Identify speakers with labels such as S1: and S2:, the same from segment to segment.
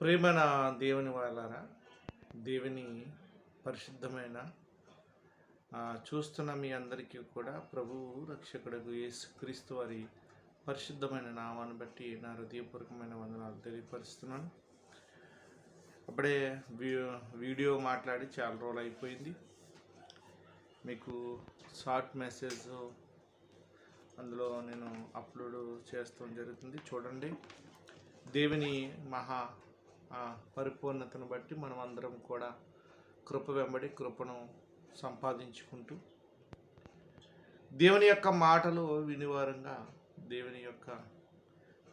S1: ప్రేమన దేవుని వాళ్ళారా దేవుని పరిశుద్ధమైన చూస్తున్న మీ అందరికీ కూడా ప్రభు రక్షకుడు యేసుక్రీస్తు వారి పరిశుద్ధమైన నామాన్ని బట్టి నా హృదయపూర్వకమైన వందనాలు తెలియపరుస్తున్నాను. అప్పుడే వీ- వీడియో మాట్లాడి చాలా రోజులు అయిపోయింది. మీకు షార్ట్ మెసేజ్ అందులో నేను అప్లోడ్ చేస్తాం జరుగుతుంది. చూడండి. దేవుని మహా పరిపూర్ణతను బట్టి మనం అందరం కూడా కృప వెంబడి కృపను సంపాదించుకుంటూ దేవుని యొక్క మాటలు వినివారంగా దేవుని యొక్క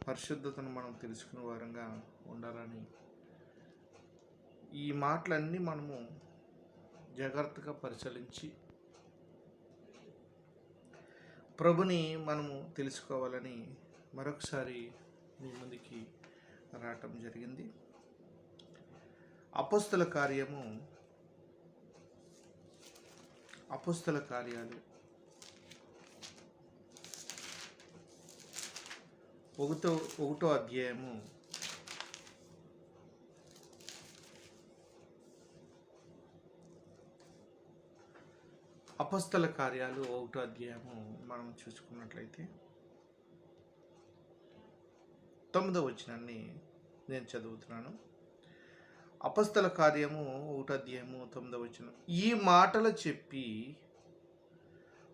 S1: పరిశుద్ధతను మనం తెలుసుకునే వారంగా ఉండాలని ఈ మాటలన్నీ మనము జాగ్రత్తగా పరిశీలించి ప్రభుని మనము తెలుసుకోవాలని మరొకసారి మీ ముందుకి రావటం జరిగింది. అపస్తుల కార్యము అపస్తుల కార్యాలు. ఒకటో ఒకటో అధ్యాయము. అపస్తల కార్యాలు ఒకటో అధ్యాయము మనం చూసుకున్నట్లయితే తొమ్మిదో వచ్చినాన్ని నేను చదువుతున్నాను. అపస్తల కార్యము ఊటాధ్యాయము తొందర వచ్చిన వచనం ఈ మాటలు చెప్పి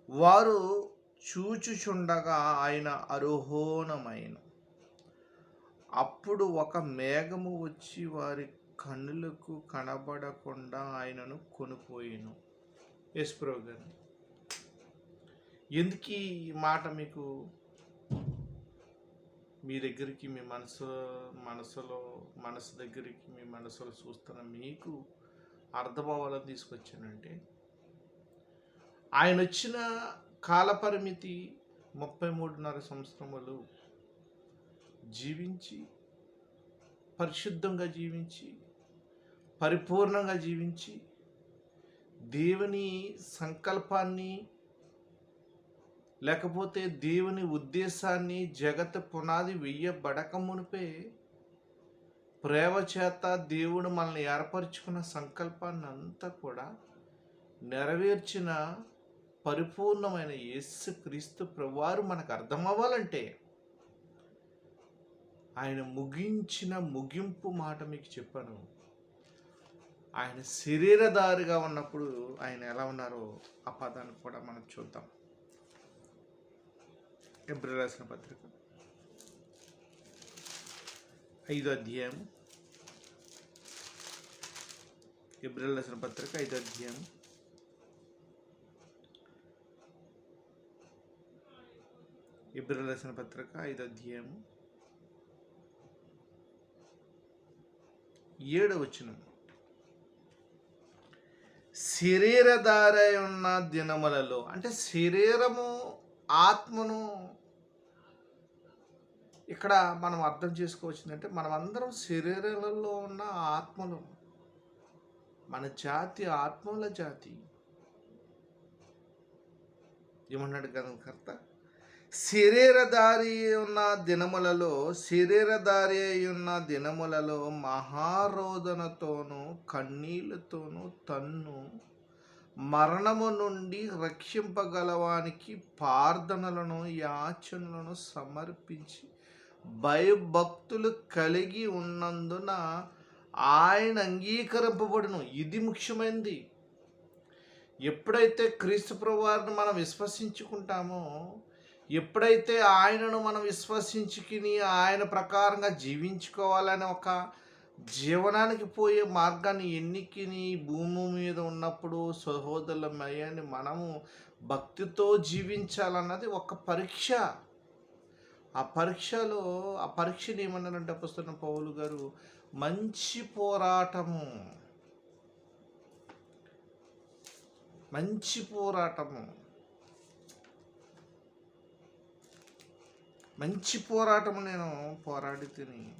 S1: వారు చూచుచుండగా ఆయన అరోహోణమైన అప్పుడు ఒక మేఘము వచ్చి వారి కన్నులకు కనబడకుండా ఆయనను కొనిపోయాను. ఎస్ గారు ఎందుకు ఈ మాట మీకు మీ దగ్గరికి మీ మనసు మనసులో మనసు దగ్గరికి మీ మనసులో చూస్తున్న మీకు అర్థభావాలను తీసుకొచ్చానంటే ఆయన వచ్చిన కాలపరిమితి ముప్పై మూడున్నర సంవత్సరములు జీవించి పరిశుద్ధంగా జీవించి పరిపూర్ణంగా జీవించి దేవుని సంకల్పాన్ని లేకపోతే దేవుని ఉద్దేశాన్ని జగత్ పునాది వెయ్యబడక మునిపే ప్రేమ చేత దేవుడు మనల్ని ఏర్పరచుకున్న సంకల్పాన్ని అంతా కూడా నెరవేర్చిన పరిపూర్ణమైన యేసు క్రీస్తు ప్రభువారు మనకు అర్థమవ్వాలంటే ఆయన ముగించిన ముగింపు మాట మీకు చెప్పాను. ఆయన శరీరధారిగా ఉన్నప్పుడు ఆయన ఎలా ఉన్నారో ఆ పదాన్ని కూడా మనం చూద్దాం. ఎబ్రి రాసిన పత్రిక? ఐదో అధ్యాయం. ఎబ్రిల్ రాసిన పత్రిక ఐదో అధ్యాయం. ఎబ్రిల్ రాసిన పత్రిక ఐదో అధ్యాయం. ఏడు వచనం. శరీరధారై ఉన్న దినములలో అంటే శరీరము ఆత్మను ఇక్కడ మనం అర్థం చేసుకోవచ్చిందంటే మనం అందరం శరీరాలలో ఉన్న ఆత్మలు. మన జాతి ఆత్మల జాతి. ఏమన్నాడు గ్రంథకర్త శరీరధారి ఉన్న దినములలో శరీరధారి అయి ఉన్న దినములలో మహారోదనతోనూ కన్నీళ్ళతోనూ తన్ను మరణము నుండి రక్షింపగలవానికి ప్రార్థనలను యాచనలను సమర్పించి భయభక్తులు కలిగి ఉన్నందున ఆయన అంగీకరింపబడును. ఇది ముఖ్యమైనది. ఎప్పుడైతే క్రీస్తు ప్రభువారిని మనం విశ్వసించుకుంటామో ఎప్పుడైతే ఆయనను మనం విశ్వసించుకుని ఆయన ప్రకారంగా జీవించుకోవాలని ఒక జీవనానికి పోయే మార్గాన్ని ఎన్నికిని భూమి మీద ఉన్నప్పుడు సహోదరులమయ్యని మనము భక్తితో జీవించాలన్నది ఒక పరీక్ష. ఆ పరీక్షలో ఆ పరీక్షని ఏమన్నారంటే పుస్తకం పౌలు గారు? మంచి పోరాటము. మంచి పోరాటము. మంచి పోరాటము నేను పోరాడి తిని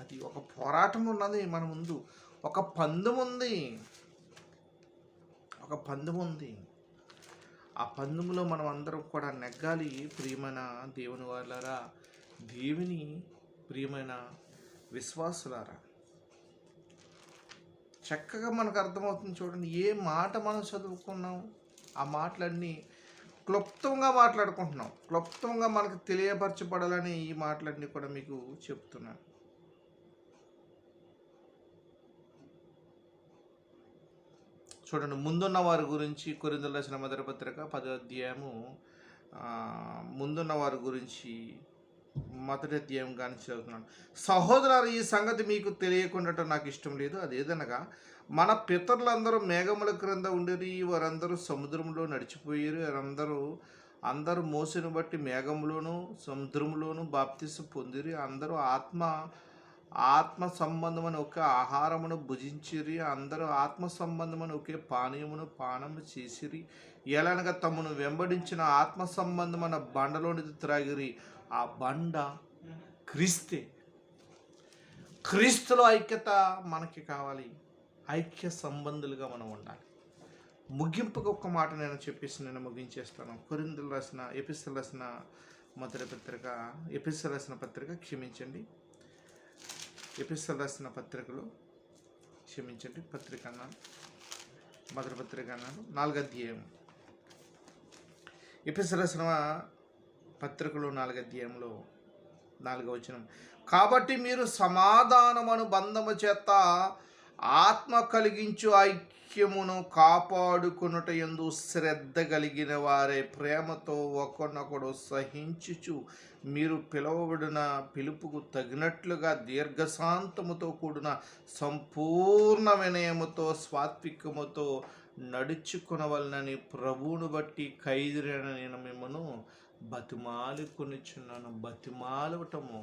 S1: అది ఒక పోరాటం ఉన్నది మన ముందు. ఒక పందెం ఉంది. ఒక పందెం ఉంది. ఆ పందెంలో మనం అందరం కూడా నెగ్గాలి ప్రియమైన దేవుని వాళ్ళారా దేవుని ప్రియమైన విశ్వాసులారా. చక్కగా మనకు అర్థమవుతుంది చూడండి ఏ మాట మనం చదువుకున్నాం ఆ మాటలన్నీ క్లుప్తంగా మాట్లాడుకుంటున్నాం. క్లుప్తంగా మనకు తెలియపరచబడాలని ఈ మాటలన్నీ కూడా మీకు చెప్తున్నాను. చూడండి ముందున్న వారి గురించి కొరిందల రాసిన మొదటి పత్రిక పదో అధ్యాయము ముందున్న వారి గురించి మొదటి అధ్యాయం కానీ చదువుతున్నాను. సహోదరాలు ఈ సంగతి మీకు తెలియకుండా నాకు ఇష్టం లేదు. అదేదనగా మన పితరులందరూ మేఘముల క్రింద ఉండేది వారందరూ సముద్రంలో నడిచిపోయారు వారందరూ అందరూ మోసను బట్టి మేఘంలోను సముద్రంలోను బాప్తిస్ పొందిరి అందరూ ఆత్మ ఆత్మ సంబంధమైన ఒకే ఆహారమును భుజించిరి అందరూ ఆత్మ సంబంధమైన ఒకే పానీయమును పానము చేసిరి. ఎలానగా తమను వెంబడించిన ఆత్మ సంబంధమైన బండలోనిది త్రాగిరి. ఆ బండ క్రీస్తే. క్రీస్తులో ఐక్యత మనకి కావాలి. ఐక్య సంబంధులుగా మనం ఉండాలి. ముగింపుకు ఒక మాట నేను చెప్పేసి నేను ముగించేస్తాను. కొరిందులు రాసిన ఎపిసలు రాసిన మొదటి పత్రిక ఎపిసలు రాసిన పత్రిక క్షమించండి. ఎపిసల్ రాసిన పత్రికలో క్షమించండి పత్రిక అన్నాను మొదటి పత్రిక అన్నాను నాలుగు అధ్యాయం ఎపిసల్ రాసిన పత్రికలో నాలుగు అధ్యాయంలో నాలుగవచనం. కాబట్టి మీరు సమాధానమను బంధము చేత ఆత్మ కలిగించు ఐక్యమును కాపాడుకునుట ఎందు శ్రద్ధ కలిగిన వారే ప్రేమతో ఒకనొకడు సహించుచు మీరు పిలువబడిన పిలుపుకు తగినట్లుగా దీర్ఘశాంతముతో కూడిన సంపూర్ణ వినయముతో స్వాత్వికముతో నడుచుకునవలనని ప్రభువును బట్టి ఖైదురైన నేను మిమ్మను బతిమాలుకునిచున్నాను. బతిమాలవటము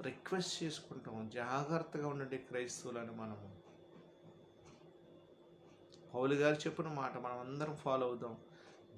S1: రిక్వెస్ట్ చేసుకుంటాము. జాగ్రత్తగా ఉండండి క్రైస్తవులని మనము. పౌలు గారు చెప్పిన మాట మనం అందరం ఫాలో అవుదాం.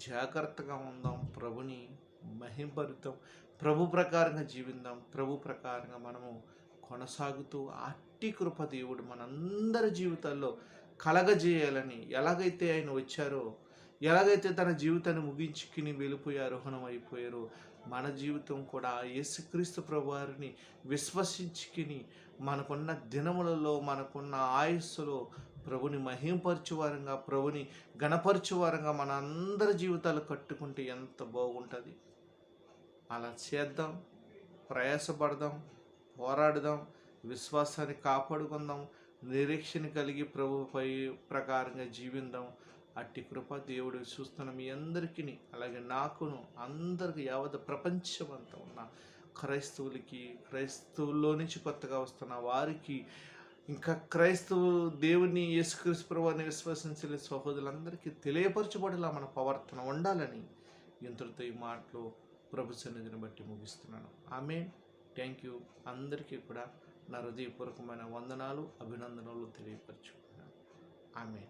S1: జాగ్రత్తగా ఉందాం. ప్రభుని మహింపరుద్దాం. ప్రభు ప్రకారంగా జీవిద్దాం ప్రభు ప్రకారంగా మనము కొనసాగుతూ అట్టి కృప దేవుడు మనందరి జీవితాల్లో కలగజేయాలని ఎలాగైతే ఆయన వచ్చారో ఎలాగైతే తన జీవితాన్ని ముగించుకుని వెళ్ళిపోయారు హనం అయిపోయారో మన జీవితం కూడా యేసుక్రీస్తు ప్రభువారిని విశ్వసించుకుని మనకున్న దినములలో మనకున్న ఆయుస్సులో ప్రభుని మహింపరచువారంగా ప్రభుని గణపరచువారంగా మన అందరి జీవితాలు కట్టుకుంటే ఎంత బాగుంటుంది. అలా చేద్దాం ప్రయాసపడదాం పోరాడదాం విశ్వాసాన్ని కాపాడుకుందాం నిరీక్షణ కలిగి ప్రభుపై ప్రకారంగా జీవిందాం. అట్టి కృప దేవుడు చూస్తున్న మీ అందరికీ అలాగే నాకును అందరికి యావత్ ప్రపంచమంతా ఉన్న క్రైస్తవులకి క్రైస్తవుల్లో నుంచి కొత్తగా వస్తున్న వారికి ఇంకా క్రైస్తవు దేవుని యేసుక్రీస్తు ప్రభువాన్ని విశ్వసించలే సహోదరులందరికీ తెలియపరచబడేలా మన ప్రవర్తన ఉండాలని ఇంతటితో ఈ మాటలు ప్రభు సన్నిధిని బట్టి ముగిస్తున్నాను. ఆమె థ్యాంక్ యూ. అందరికీ కూడా నా హృదయపూర్వకమైన వందనాలు అభినందనలు తెలియపరచుకున్నాను ఆమె